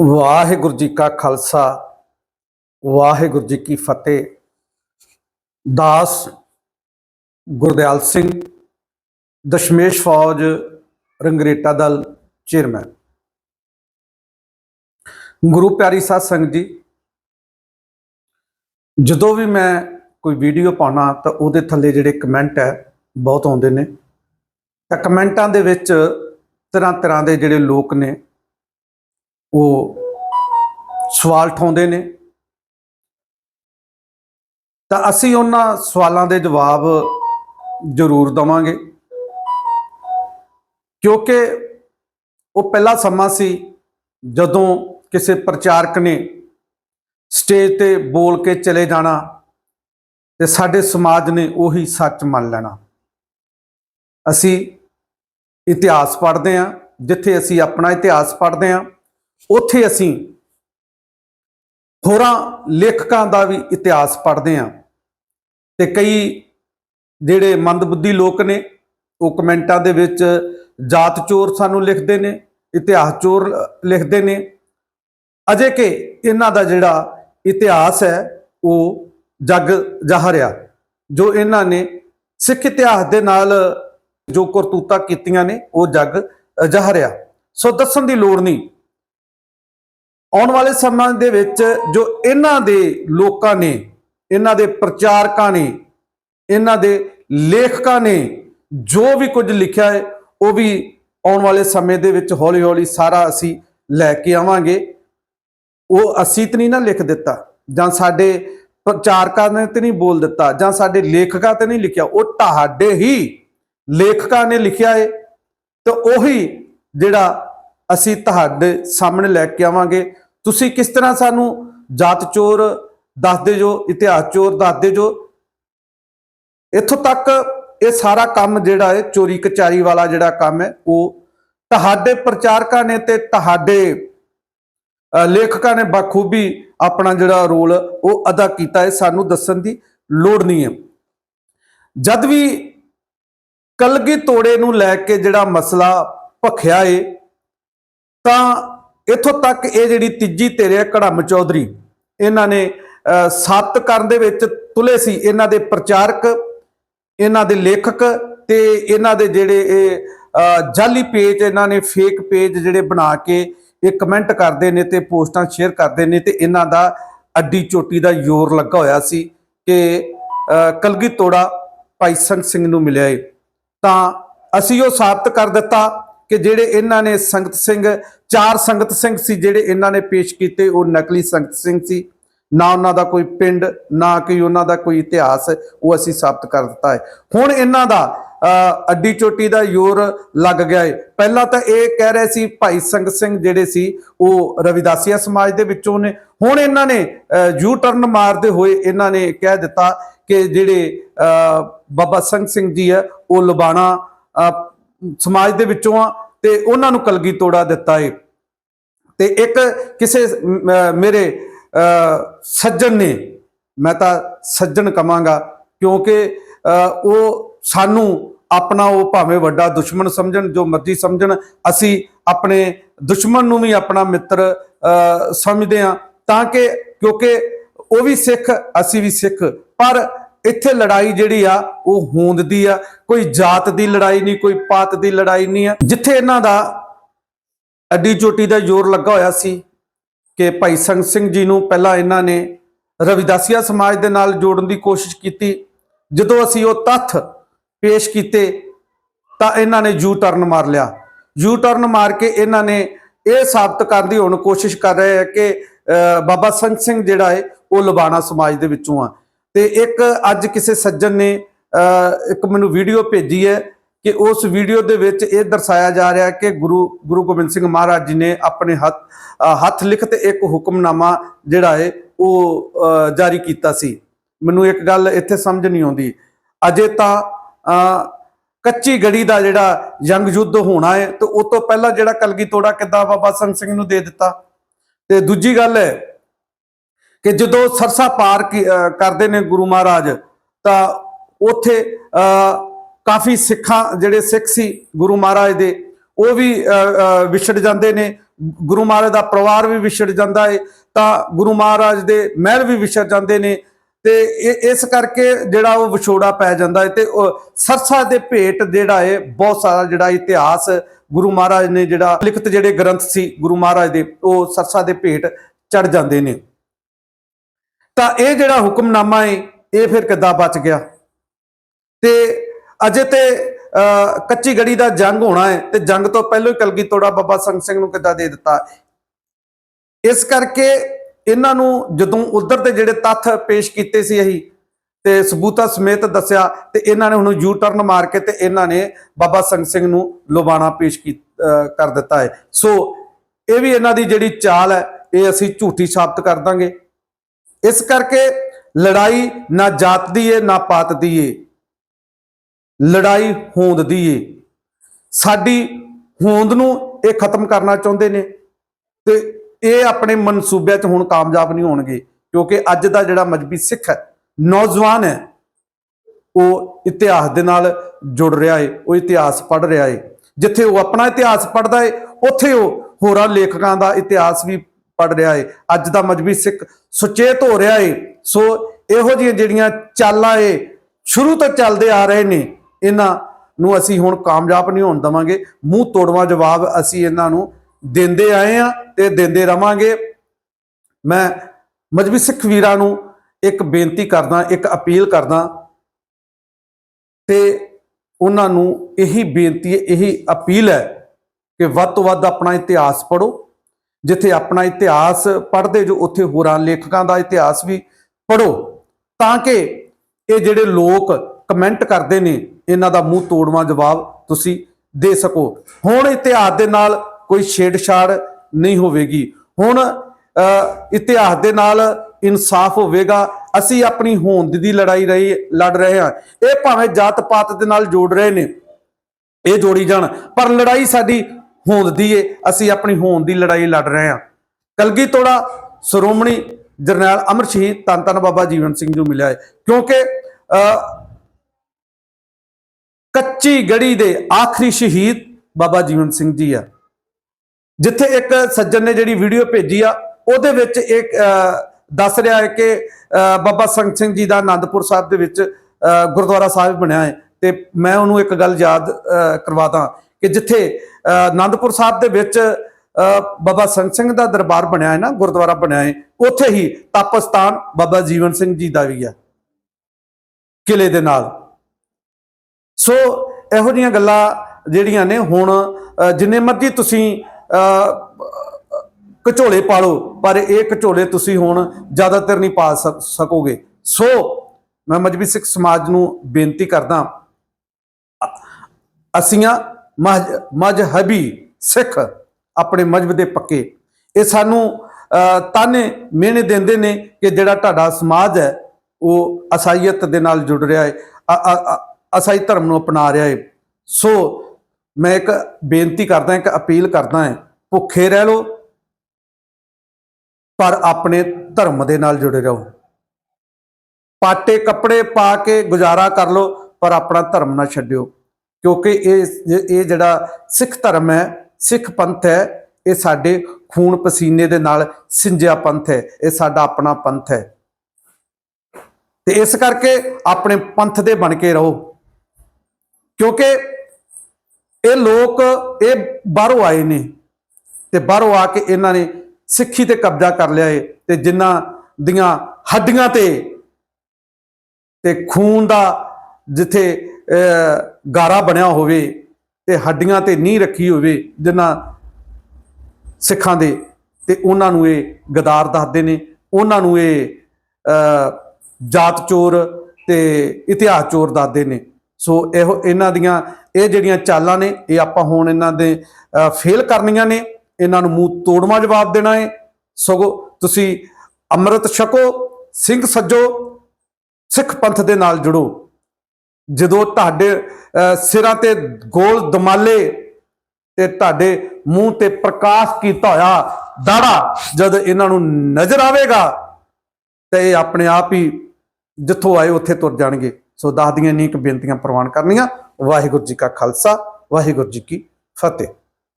ਵਾਹਿਗੁਰੂ ਜੀ ਕਾ ਖਾਲਸਾ, ਵਾਹਿਗੁਰੂ ਜੀ ਕੀ ਫਤਿਹ। ਦਾਸ ਗੁਰਦਿਆਲ ਸਿੰਘ, ਦਸ਼ਮੇਸ਼ ਫੌਜ, ਰੰਗਰੇਟਾ ਦਲ ਚੇਅਰਮੈਨ। ਗੁਰੂ ਪਿਆਰੀ ਸਾਧ ਸੰਗਤ ਜੀ, ਜਦੋਂ ਵੀ ਮੈਂ ਕੋਈ ਵੀਡੀਓ ਪਾਉਣਾ ਤਾਂ ਉਹਦੇ ਥੱਲੇ ਜਿਹੜੇ ਕਮੈਂਟ ਹੈ, ਬਹੁਤ ਆਉਂਦੇ ਨੇ। ਤਾਂ ਕਮੈਂਟਾਂ ਦੇ ਵਿੱਚ ਤਰ੍ਹਾਂ ਤਰ੍ਹਾਂ ਦੇ ਜਿਹੜੇ ਲੋਕ ਨੇ ਉਹ ਸਵਾਲ ਠਾਉਂਦੇ ਨੇ। ਤਾਂ ਅਸੀਂ ਉਹਨਾਂ ਸਵਾਲਾਂ ਦੇ ਜਵਾਬ ਜ਼ਰੂਰ ਦਵਾਂਗੇ। ਕਿਉਂਕਿ ਉਹ ਪਹਿਲਾ ਸਮਾਂ ਸੀ ਜਦੋਂ ਕਿਸੇ ਪ੍ਰਚਾਰਕ ਨੇ ਸਟੇਜ ਤੇ ਬੋਲ ਕੇ ਚਲੇ ਜਾਣਾ ਤੇ ਸਾਡੇ ਸਮਾਜ ਨੇ ਉਹੀ ਸੱਚ ਮੰਨ ਲੈਣਾ। ਅਸੀਂ ਇਤਿਹਾਸ ਪੜ੍ਹਦੇ ਹਾਂ, ਜਿੱਥੇ ਅਸੀਂ ਆਪਣਾ ਇਤਿਹਾਸ ਪੜ੍ਹਦੇ ਹਾਂ ਉੱਥੇ ਅਸੀਂ ਹੋਰਾਂ ਲੇਖਕਾਂ ਦਾ ਵੀ ਇਤਿਹਾਸ ਪੜ੍ਹਦੇ ਹਾਂ ਤੇ ਕਈ ਜਿਹੜੇ ਮੰਦਬੁੱਧੀ ਲੋਕ ਨੇ, ਉਹ ਕਮੈਂਟਾਂ ਦੇ ਵਿੱਚ ਜਾਤ ਚੋਰ ਸਾਨੂੰ ਲਿਖਦੇ ਨੇ, ਇਤਿਹਾਸ ਚੋਰ ਲਿਖਦੇ ਨੇ। ਅਜੇ ਕਿ ਇਹਨਾਂ ਦਾ ਜਿਹੜਾ ਇਤਿਹਾਸ ਹੈ, ਉਹ ਜਗ ਜਾਹਰਿਆ ਜੋ ਇਹਨਾਂ ਨੇ ਸਿੱਖ ਇਤਿਹਾਸ ਦੇ ਨਾਲ ਜੋ ਕਰਤੂਤਾ ਕੀਤੀਆਂ ਨੇ, ਉਹ ਜੱਗ ਜਾਹਰਿਆ ਸੋ ਦੱਸਣ ਦੀ ਲੋੜ ਨਹੀਂ ਆਉਣ ਵਾਲੇ ਸਮਾਂ ਦੇ ਵਿੱਚ ਜੋ ਇਹਨਾਂ ਦੇ ਲੋਕਾਂ ਨੇ, ਇਹਨਾਂ ਦੇ ਪ੍ਰਚਾਰਕਾਂ ਨੇ, ਇਹਨਾਂ ਦੇ ਲੇਖਕਾਂ ਨੇ ਜੋ ਵੀ ਕੁਝ ਲਿਖਿਆ ਹੈ, ਉਹ ਵੀ ਆਉਣ ਵਾਲੇ ਸਮੇਂ ਦੇ ਵਿੱਚ ਹੌਲੀ-ਹੌਲੀ ਸਾਰਾ ਅਸੀਂ ਲੈ ਕੇ ਆਵਾਂਗੇ। ਉਹ ਅਸੀਂ ਤੇ ਨਹੀਂ ਨਾ ਲਿਖ ਦਿੱਤਾ, ਜਾਂ ਸਾਡੇ ਪ੍ਰਚਾਰਕਾਂ ਨੇ ਤੇ ਨਹੀਂ ਬੋਲ ਦਿੱਤਾ, ਜਾਂ ਸਾਡੇ ਲੇਖਕਾਂ ਤੇ ਨਹੀਂ ਲਿਖਿਆ, ਉਹ ਤੁਹਾਡੇ ਹੀ ਲੇਖਕਾਂ ਨੇ ਲਿਖਿਆ ਹੈ। ਤੇ ਉਹੀ ਜਿਹੜਾ ਅਸੀਂ ਤੁਹਾਡੇ ਸਾਹਮਣੇ ਲੈ ਕੇ ਆਵਾਂਗੇ। ਤੁਸੀਂ ਕਿਸ ਤਰ੍ਹਾਂ ਸਾਨੂੰ ਜਾਤ ਚੋਰ ਦੱਸਦੇ ਜੋ ਇਤਿਹਾਸ ਚੋਰ ਦੱਸਦੇ ਜੋ ਇੱਥੋਂ ਤੱਕ ਇਹ ਸਾਰਾ ਕੰਮ ਜਿਹੜਾ ਹੈ, ਚੋਰੀ ਕਚਾਰੀ ਵਾਲਾ ਜਿਹੜਾ ਕੰਮ ਹੈ, ਉਹ ਤੁਹਾਡੇ ਪ੍ਰਚਾਰਕਾਂ ਨੇ ਤੇ ਤੁਹਾਡੇ ਲੇਖਕਾਂ ਨੇ ਬਖੂਬੀ ਆਪਣਾ ਜਿਹੜਾ ਰੋਲ ਉਹ ਅਦਾ ਕੀਤਾ ਹੈ, ਸਾਨੂੰ ਦੱਸਣ ਦੀ ਲੋੜ ਨਹੀਂ ਹੈ। ਜਦ ਵੀ ਕਲਗੀ ਤੋੜੇ ਨੂੰ ਲੈ ਕੇ ਜਿਹੜਾ ਮਸਲਾ ਭਖਿਆ ਏ ਤਾਂ ਇੱਥੋਂ ਤੱਕ ਇਹ ਜਿਹੜੀ ਤੀਜੀ ਧਿਰ ਹੈ ਕੜਮ ਚੌਧਰੀ ਇਹਨਾਂ ਨੇ ਅ, ਸਾਬਤ ਕਰਨ ਦੇ ਵਿੱਚ ਤੁਲੇ ਸੀ। ਇਹਨਾਂ ਦੇ ਪ੍ਰਚਾਰਕ ਇਹਨਾਂ ਦੇ ਲੇਖਕ ਤੇ ਇਹਨਾਂ ਦੇ ਜਿਹੜੇ ਇਹ ਅ, ਜਾਲੀ ਪੇਜ ਇਹਨਾਂ ਨੇ ਫੇਕ ਪੇਜ ਜਿਹੜੇ ਬਣਾ ਕੇ ਇਹ ਕਮੈਂਟ ਕਰਦੇ ਨੇ ਤੇ ਪੋਸਟਾਂ ਸ਼ੇਅਰ ਕਰਦੇ ਨੇ ਤੇ ਇਹਨਾਂ ਦਾ ਅੱਡੀ ਚੋਟੀ ਦਾ ਜ਼ੋਰ ਲੱਗਾ ਹੋਇਆ ਸੀ ਕਿ ਅ, ਕਲਗੀ ਤੋੜਾ ਭਾਈ ਸੰਤ ਸਿੰਘ ਨੂੰ ਮਿਲਿਆ ਏ। ਤਾਂ ਅਸੀਂ ਉਹ ਸਾਬਤ ਕਰ ਦਿੱਤਾ। ਕਿ ਜਿਹੜੇ ਇਹਨਾਂ ਨੇ ਸੰਗਤ ਸਿੰਘ ਚਾਰ ਸੰਗਤ ਸਿੰਘ ਸੀ ਜਿਹੜੇ ਇਹਨਾਂ ਨੇ ਪੇਸ਼ ਕੀਤੇ ਉਹ ਨਕਲੀ ਸੰਗਤ ਸਿੰਘ ਸੀ। ਨਾ ਉਹਨਾਂ ਦਾ ਕੋਈ ਪਿੰਡ ਨਾ ਕੋਈ ਉਹਨਾਂ ਦਾ ਕੋਈ ਇਤਿਹਾਸ ਉਹ ਅਸੀਂ ਸਾਬਤ ਕਰ ਦਿੱਤਾ ਹੈ। ਹੁਣ ਇਹਨਾਂ ਦਾ ਅ, ਅੱਡੀ ਚੋਟੀ ਦਾ ਯੋਰ ਲੱਗ ਗਿਆ ਹੈ ਪਹਿਲਾਂ ਤਾਂ ਇਹ ਕਹਿ ਰਹੇ ਸੀ ਭਾਈ ਸੰਗਤ ਸਿੰਘ ਜਿਹੜੇ ਸੀ ਉਹ ਰਵਿਦਾਸੀਆ ਸਮਾਜ ਦੇ ਵਿੱਚੋਂ ਨੇ। ਹੁਣ ਇਹਨਾਂ ਨੇ ਯੂ ਟਰਨ ਮਾਰਦੇ ਹੋਏ ਇਹਨਾਂ ਨੇ ਕਹਿ ਦਿੱਤਾ ਕਿ ਜਿਹੜੇ ਅ, ਬਾਬਾ ਸੰਗਤ ਸਿੰਘ ਜੀ ਹੈ ਉਹ ਲੁਬਾਣਾ ਅ, ਸਮਾਜ ਦੇ ਵਿੱਚੋਂ ਆ ਤੇ ਉਹਨਾਂ ਨੂੰ ਕਲਗੀ ਤੋੜਾ ਦਿੱਤਾ ਏ। ਤੇ ਇੱਕ ਕਿਸੇ ਮੇਰੇ ਅਹ, ਸੱਜਣ ਨੇ ਮੈਂ ਤਾਂ ਸੱਜਣ ਕਵਾਂਗਾ ਕਿਉਂਕਿ ਉਹ ਸਾਨੂੰ ਆਪਣਾ ਉਹ ਭਾਵੇਂ ਵੱਡਾ ਦੁਸ਼ਮਣ ਸਮਝਣ ਜੋ ਮਰਜ਼ੀ ਸਮਝਣ ਅਸੀਂ ਆਪਣੇ ਦੁਸ਼ਮਣ ਨੂੰ ਵੀ ਆਪਣਾ ਮਿੱਤਰ ਸਮਝਦੇ ਹਾਂ ਤਾਂ ਕਿ ਕਿਉਂਕਿ ਉਹ ਵੀ ਸਿੱਖ ਅਸੀਂ ਵੀ ਸਿੱਖ ਪਰ ਇੱਥੇ ਲੜਾਈ ਜਿਹੜੀ ਆ, ਉਹ ਹੋਂਦ ਦੀ ਆ। ਕੋਈ ਜਾਤ ਦੀ ਲੜਾਈ ਨਹੀਂ, ਕੋਈ ਪਾਤ ਦੀ ਲੜਾਈ ਨਹੀਂ ਆ। ਜਿੱਥੇ ਇਹਨਾਂ ਦਾ ਅੱਡੀ ਚੋਟੀ ਦਾ ਜ਼ੋਰ ਲੱਗਾ ਹੋਇਆ ਸੀ ਕਿ ਭਾਈ ਸੰਗ ਸਿੰਘ ਜੀ ਨੂੰ ਪਹਿਲਾਂ ਇਹਨਾਂ ਨੇ ਰਵਿਦਾਸੀਆ ਸਮਾਜ ਦੇ ਨਾਲ ਜੋੜਨ ਦੀ ਕੋਸ਼ਿਸ਼ ਕੀਤੀ। ਜਦੋਂ ਅਸੀਂ ਉਹ ਤੱਥ ਪੇਸ਼ ਕੀਤੇ, ਤਾਂ ਇਹਨਾਂ ਨੇ ਯੂ ਟਰਨ ਮਾਰ ਲਿਆ। ਯੂ ਟਰਨ ਮਾਰ ਕੇ ਇਹਨਾਂ ਨੇ ਇਹ ਸਾਬਤ ਕਰਨ ਦੀ ਹੁਣ ਕੋਸ਼ਿਸ਼ ਕਰ ਰਹੇ ਆ ਕਿ ਬਾਬਾ ਸੰਗ ਸਿੰਘ ਜਿਹੜਾ ਹੈ ਉਹ ਲਬਾਣਾ ਸਮਾਜ ਦੇ ਵਿੱਚੋਂ ਆ। ਤੇ ਇੱਕ ਅੱਜ ਕਿਸੇ ਸੱਜਣ ਨੇ ਇੱਕ ਮੈਨੂੰ ਵੀਡੀਓ ਭੇਜੀ ਹੈ ਕਿ ਉਸ ਵੀਡੀਓ ਦੇ ਵਿੱਚ ਇਹ ਦਰਸਾਇਆ ਜਾ ਰਿਹਾ ਕਿ ਗੁਰੂ ਗੁਰੂ ਗੋਬਿੰਦ ਸਿੰਘ ਮਹਾਰਾਜ ਜੀ ਨੇ ਆਪਣੇ ਹੱਥ ਹੱਥ ਲਿਖਤ ਇੱਕ ਹੁਕਮਨਾਮਾ ਜਿਹੜਾ ਹੈ ਉਹ ਜਾਰੀ ਕੀਤਾ ਸੀ। ਮੈਨੂੰ ਇੱਕ ਗੱਲ ਇੱਥੇ ਸਮਝ ਨਹੀਂ ਆਉਂਦੀ। ਅਜੇ ਤਾਂ ਕੱਚੀ ਗੜੀ ਦਾ ਜਿਹੜਾ ਜੰਗ ਯੁੱਧ ਹੋਣਾ ਹੈ, ਤੇ ਉਸ ਤੋਂ ਪਹਿਲਾਂ ਜਿਹੜਾ ਕਲਗੀ ਤੋੜਾ ਕਿੱਦਾਂ ਬਾਬਾ ਸੰਗ ਸਿੰਘ ਨੂੰ ਦੇ ਦਿੱਤਾ? ਤੇ ਦੂਜੀ ਗੱਲ ਹੈ ਕਿ ਜਦੋਂ ਸਰਸਾ ਪਾਰ ਕੀ- ਕਰਦੇ ਨੇ ਗੁਰੂ ਮਹਾਰਾਜ, ਤਾਂ ਉੱਥੇ ਕਾਫੀ ਸਿੱਖਾਂ ਜਿਹੜੇ ਸਿੱਖ ਸੀ ਗੁਰੂ ਮਹਾਰਾਜ ਦੇ, ਉਹ ਵੀ ਵਿਛੜ ਜਾਂਦੇ ਨੇ। ਗੁਰੂ ਮਹਾਰਾਜ ਦਾ ਪਰਿਵਾਰ ਵੀ ਵਿਛੜ ਜਾਂਦਾ ਹੈ ਤਾਂ ਗੁਰੂ ਮਹਾਰਾਜ ਦੇ ਮਹਿਲ ਵੀ ਵਿਛੜ ਜਾਂਦੇ ਨੇ। ਤੇ ਇਹ- ਇਸ ਕਰਕੇ ਜਿਹੜਾ ਉਹ ਵਿਛੋੜਾ ਪੈ ਜਾਂਦਾ ਹੈ ਤੇ ਸਰਸਾ ਦੇ ਭੇਟ ਜਿਹੜਾ ਹੈ ਬਹੁਤ ਸਾਰਾ ਜਿਹੜਾ ਇਤਿਹਾਸ ਗੁਰੂ ਮਹਾਰਾਜ ਨੇ ਜਿਹੜਾ ਲਿਖਤ ਜਿਹੜੇ ਗ੍ਰੰਥ ਸੀ ਗੁਰੂ ਮਹਾਰਾਜ ਦੇ, ਉਹ ਸਰਸਾ ਦੇ ਭੇਟ ਚੜ ਜਾਂਦੇ ਨੇ। ਤਾਂ ਇਹ ਜਿਹੜਾ ਹੁਕਮਨਾਮਾ ਹੈ ਇਹ ਫਿਰ ਕਿੱਦਾਂ ਬਚ ਗਿਆ? ਤੇ ਅਜੇ ਤੇ ਅਹ, ਕੱਚੀ ਗੜੀ ਦਾ ਜੰਗ ਹੋਣਾ ਹੈ ਤੇ ਜੰਗ ਤੋਂ ਪਹਿਲਾਂ ਹੀ ਕਲਗੀ ਤੋੜਾ ਬਾਬਾ ਸੰਗ ਸਿੰਘ ਨੂੰ ਕਿੱਦਾਂ ਦੇ ਦਿੱਤਾ? ਇਸ ਕਰਕੇ ਇਹਨਾਂ ਨੂੰ ਜਦੋਂ ਉਧਰ ਦੇ ਜਿਹੜੇ ਤੱਥ ਪੇਸ਼ ਕੀਤੇ ਸੀ ਅਸੀਂ ਤੇ ਸਬੂਤਾ ਸਮੇਤ ਦੱਸਿਆ ਤੇ ਇਹਨਾਂ ਨੇ ਹੁਣ ਯੂ ਟਰਨ ਮਾਰ ਕੇ ਤੇ ਇਹਨਾਂ ਨੇ ਬਾਬਾ ਸੰਗ ਸਿੰਘ ਨੂੰ ਲੁਬਾਣਾ ਪੇਸ਼ ਕਰ ਦਿੱਤਾ ਹੈ ਸੋ ਇਹ ਵੀ ਇਹਨਾਂ ਦੀ ਜਿਹੜੀ ਚਾਲ ਹੈ ਇਹ ਅਸੀਂ ਝੂਠੀ ਸਾਬਤ ਕਰ ਦਾਂਗੇ। ਇਸ ਕਰਕੇ ਲੜਾਈ ਨਾ ਜਾਤ ਦੀ ਏ, ਨਾ ਪਾਤ ਦੀ ਏ। ਲੜਾਈ ਹੋਂਦ ਦੀ ਏ। ਸਾਡੀ ਹੋਂਦ ਨੂੰ ਇਹ ਖਤਮ ਕਰਨਾ ਚਾਹੁੰਦੇ ਨੇ ਤੇ ਇਹ ਆਪਣੇ ਮਨਸੂਬਿਆਂ 'ਚ ਹੁਣ ਕਾਮਯਾਬ ਨਹੀਂ ਹੋਣਗੇ, ਕਿਉਂਕਿ ਅੱਜ ਦਾ ਜਿਹੜਾ ਮਜਬੀ ਸਿੱਖ ਹੈ, ਨੌਜਵਾਨ ਹੈ, ਉਹ ਇਤਿਹਾਸ ਦੇ ਨਾਲ ਜੁੜ ਰਿਹਾ ਏ, ਉਹ ਇਤਿਹਾਸ ਪੜ੍ਹ ਰਿਹਾ ਏ। ਜਿੱਥੇ ਉਹ ਆਪਣਾ ਇਤਿਹਾਸ ਪੜ੍ਹਦਾ ਏ, ਉੱਥੇ ਉਹ ਹੋਰਾਂ ਲੇਖਕਾਂ ਦਾ ਇਤਿਹਾਸ ਵੀ ਪੜ੍ਹ ਰਿਹਾ ਏ, ਅੱਜ ਦਾ ਮਜਬੀ ਸਿੱਖ ਸੁਚੇਤ ਹੋ ਰਿਹਾ ਏ। ਸੋ ਇਹੋ ਜਿਹੀਆਂ ਜਿਹੜੀਆਂ ਚਾਲਾਂ ਏ, ਸ਼ੁਰੂ ਤੋਂ ਚੱਲਦੇ ਆ ਰਹੇ ਨੇ, ਇਹਨਾਂ ਨੂੰ ਅਸੀਂ ਹੁਣ ਕਾਮਯਾਬ ਨਹੀਂ ਹੋਣ ਦਵਾਂਗੇ। ਮੂੰਹ ਤੋੜਵਾ ਜਵਾਬ ਅਸੀਂ ਇਹਨਾਂ ਨੂੰ ਦਿੰਦੇ ਆਏ ਆ ਤੇ ਦਿੰਦੇ ਰਵਾਂਗੇ। ਮੈਂ ਮਜਬੀ ਸਿੱਖ ਵੀਰਾਂ ਨੂੰ ਇੱਕ ਬੇਨਤੀ ਕਰਦਾ, ਇੱਕ ਅਪੀਲ ਕਰਦਾ ਤੇ ਉਹਨਾਂ ਨੂੰ ਇਹੀ ਬੇਨਤੀ, ਇਹੀ ਅਪੀਲ ਹੈ ਕਿ ਵੱਧ ਤੋਂ ਵੱਧ ਆਪਣਾ ਇਤਿਹਾਸ ਪੜੋ ਜਿੱਥੇ ਆਪਣਾ ਇਤਿਹਾਸ ਪੜ੍ਹਦੇ ਜੋ ਉੱਥੇ ਹੋਰਾਂ ਲੇਖਕਾਂ ਦਾ ਇਤਿਹਾਸ ਵੀ ਪੜੋ ਤਾਂ ਕਿ ਇਹ ਜਿਹੜੇ ਲੋਕ ਕਮੈਂਟ ਕਰਦੇ ਨੇ ਇਹਨਾਂ ਦਾ ਮੂੰਹ ਤੋੜਵਾ ਜਵਾਬ ਤੁਸੀਂ ਦੇ ਸਕੋ। ਹੁਣ ਇਤਿਹਾਸ ਦੇ ਨਾਲ ਕੋਈ ਛੇੜਛਾੜ ਨਹੀਂ ਹੋਵੇਗੀ। ਹੁਣ ਅ, ਇਤਿਹਾਸ ਦੇ ਨਾਲ ਇਨਸਾਫ ਹੋਵੇਗਾ। ਅਸੀਂ ਆਪਣੀ ਹੋਂਦ ਦੀ ਲੜਾਈ ਰਹੀ ਲੜ ਰਹੇ ਹਾਂ। ਇਹ ਭਾਵੇਂ ਜਾਤ ਪਾਤ ਦੇ ਨਾਲ ਜੋੜ ਰਹੇ ਨੇ ਇਹ ਜੋੜੀ ਜਾਣ ਪਰ ਲੜਾਈ ਸਾਡੀ ਹੋਂਦ ਦੀ ਏ ਅਸੀਂ ਆਪਣੀ ਹੋਂਦ ਦੀ ਲੜਾਈ ਲੜ ਰਹੇ ਹਾਂ। ਕਲਗੀ ਤੋੜਾ ਸ਼੍ਰੋਮਣੀ ਜਰਨੈਲ ਅਮਰ ਸ਼ਹੀਦ ਤਨ ਧੰਨ ਬਾਬਾ ਜੀਵਨ ਸਿੰਘ ਨੂੰ ਮਿਲਿਆ ਹੈ। ਕਿਉਂਕਿ ਅ, ਕੱਚੀ ਗੜੀ ਦੇ ਆਖਰੀ ਸ਼ਹੀਦ ਬਾਬਾ ਜੀਵਨ ਸਿੰਘ ਜੀ ਆ। ਜਿੱਥੇ ਇੱਕ ਸੱਜਣ ਨੇ ਜਿਹੜੀ ਵੀਡੀਓ ਭੇਜੀ ਆ ਉਹਦੇ ਵਿੱਚ ਇੱਕ ਅ, ਦੱਸ ਰਿਹਾ ਹੈ ਕਿ ਅ, ਬਾਬਾ ਸੰਗ ਸਿੰਘ ਜੀ ਦਾ ਆਨੰਦਪੁਰ ਸਾਹਿਬ ਦੇ ਵਿੱਚ ਅ, ਗੁਰਦੁਆਰਾ ਸਾਹਿਬ ਬਣਿਆ ਹੈ। ਤੇ ਮੈਂ ਉਹਨੂੰ ਇੱਕ ਗੱਲ ਯਾਦ ਅ, ਕਰਵਾਦਾ। ਕਿ ਜਿੱਥੇ ਅ, ਆਨੰਦਪੁਰ ਸਾਹਿਬ ਦੇ ਵਿੱਚ ਅ, ਬਾਬਾ ਸੰਗ ਸਿੰਘ ਦਾ ਦਰਬਾਰ ਬਣਿਆ ਹੈ ਨਾ ਗੁਰਦੁਆਰਾ ਬਣਿਆ ਹੈ ਉੱਥੇ ਹੀ ਤਪਸਤਾਨ ਬਾਬਾ ਜੀਵਨ ਸਿੰਘ ਜੀ ਦਾ ਵੀ ਹੈ ਕਿਲੇ ਦੇ ਨਾਲ ਸੋ ਇਹੋ ਜਿਹੀਆਂ ਗੱਲਾਂ ਜਿਹੜੀਆਂ ਨੇ ਹੁਣ ਅ, ਜਿੰਨੇ ਮਰਜ਼ੀ ਤੁਸੀਂ ਅ, ਘਚੋਲੇ ਪਾਲੋ ਪਰ ਇਹ ਘਚੋਲੇ ਤੁਸੀਂ ਹੁਣ ਜ਼ਿਆਦਾਤਰ ਨਹੀਂ ਪਾ ਸਕੋਗੇ ਸੋ ਮੈਂ ਮਜਬੀ ਸਿੱਖ ਸਮਾਜ ਨੂੰ ਬੇਨਤੀ ਕਰਦਾ ਅਸੀਆਂ ਮਜ਼ਹਬੀ ਸਿੱਖ ਆਪਣੇ ਮਜਹਬ ਦੇ ਪੱਕੇ। ਇਹ ਸਾਨੂੰ ਤਾਨੇ ਮਿਹਣੇ ਦਿੰਦੇ ਨੇ ਕਿ ਜਿਹੜਾ ਤੁਹਾਡਾ ਸਮਾਜ ਹੈ, ਉਹ ਅਸਾਈਅਤ ਦੇ ਨਾਲ ਜੁੜ ਰਿਹਾ ਹੈ ਅਸਾਈ ਧਰਮ ਨੂੰ ਅਪਣਾ ਰਿਹਾ ਹੈ ਸੋ ਮੈਂ ਇੱਕ ਬੇਨਤੀ ਕਰਦਾ, ਇੱਕ ਅਪੀਲ ਕਰਦਾ ਹਾਂ ਭੁੱਖੇ ਰਹਿ ਲੋ ਪਰ ਆਪਣੇ ਧਰਮ ਦੇ ਨਾਲ ਜੁੜੇ ਰਹੋ। ਪਾਟੇ ਕੱਪੜੇ ਪਾ ਕੇ ਗੁਜ਼ਾਰਾ ਕਰ ਲੋ ਪਰ ਆਪਣਾ ਧਰਮ ਨਾ ਛੱਡਿਓ। ਕਿਉਂਕਿ ਇਹ ਇਹ ਜਿਹੜਾ ਸਿੱਖ ਧਰਮ ਹੈ, ਸਿੱਖ ਪੰਥ ਹੈ, ਇਹ ਸਾਡੇ ਖੂਨ ਪਸੀਨੇ ਦੇ ਨਾਲ ਸਿੰਜਿਆ ਪੰਥ ਹੈ, ਇਹ ਸਾਡਾ ਆਪਣਾ ਪੰਥ ਹੈ। ਤੇ ਇਸ ਕਰਕੇ ਆਪਣੇ ਪੰਥ ਦੇ ਬਣ ਕੇ ਰਹੋ। ਕਿਉਂਕਿ ਇਹ ਲੋਕ, ਇਹ ਬਾਹਰੋਂ ਆਏ ਨੇ ਤੇ ਬਾਹਰੋਂ ਆ ਕੇ ਇਹਨਾਂ ਨੇ ਸਿੱਖੀ ਤੇ ਕਬਜ਼ਾ ਕਰ ਲਿਆ ਏ ਤੇ ਜਿਨ੍ਹਾਂ ਦੀਆਂ ਹੱਡੀਆਂ ਤੇ ਤੇ ਖੂਨ ਦਾ ਜਿੱਥੇ ਅਹ, ਗਾਰਾ ਬਣਿਆ ਹੋਵੇ ਤੇ ਹੱਡੀਆਂ ਤੇ ਨੀਂਹ ਰੱਖੀ ਹੋਵੇ ਜਿਨ੍ਹਾਂ ਸਿੱਖਾਂ ਦੇ ਤੇ ਉਹਨਾਂ ਨੂੰ ਇਹ ਗਦਾਰ ਦੱਸਦੇ ਨੇ। ਉਹਨਾਂ ਨੂੰ ਇਹ ਜਾਤ ਚੋਰ ਤੇ ਇਤਿਹਾਸ ਚੋਰ ਦੱਸਦੇ ਨੇ। ਸੋ ਇਹੋ ਇਹਨਾਂ ਦੀਆਂ ਇਹ ਜਿਹੜੀਆਂ ਚਾਲਾਂ ਨੇ ਇਹ ਆਪਾਂ ਹੁਣ ਇਹਨਾਂ ਦੇ ਫੇਲ ਕਰਨੀਆਂ ਨੇ। ਇਹਨਾਂ ਨੂੰ ਮੂੰਹ ਤੋੜਵਾ ਜਵਾਬ ਦੇਣਾ ਹੈ ਸਗੋਂ ਤੁਸੀਂ ਅੰਮ੍ਰਿਤ ਛਕੋ ਸਿੰਘ ਸੱਜੋ ਸਿੱਖ ਪੰਥ ਦੇ ਨਾਲ ਜੁੜੋ। ਜਦੋਂ ਤੁਹਾਡੇ ਸਿਰਾਂ ਤੇ ਗੋਲ ਦਮਾਲੇ ਤੇ ਤੁਹਾਡੇ ਮੂੰਹ ਤੇ ਪ੍ਰਕਾਸ਼ ਕੀਤਾ ਹੋਇਆ ਦਾੜਾ ਜਦ ਇਹਨਾਂ ਨੂੰ ਨਜ਼ਰ ਆਵੇਗਾ ਤੇ ਇਹ ਆਪਣੇ ਆਪ ਹੀ ਜਿੱਥੋਂ ਆਏ ਉੱਥੇ ਤੁਰ ਜਾਣਗੇ। ਸੋ ਦਾਦੀਆਂ ਨੀਕ ਬੇਨਤੀਆਂ ਪ੍ਰਵਾਨ ਕਰਨੀਆਂ। ਵਾਹਿਗੁਰੂ ਜੀ ਕਾ ਖਾਲਸਾ, ਵਾਹਿਗੁਰੂ ਜੀ ਕੀ ਫਤਿਹ।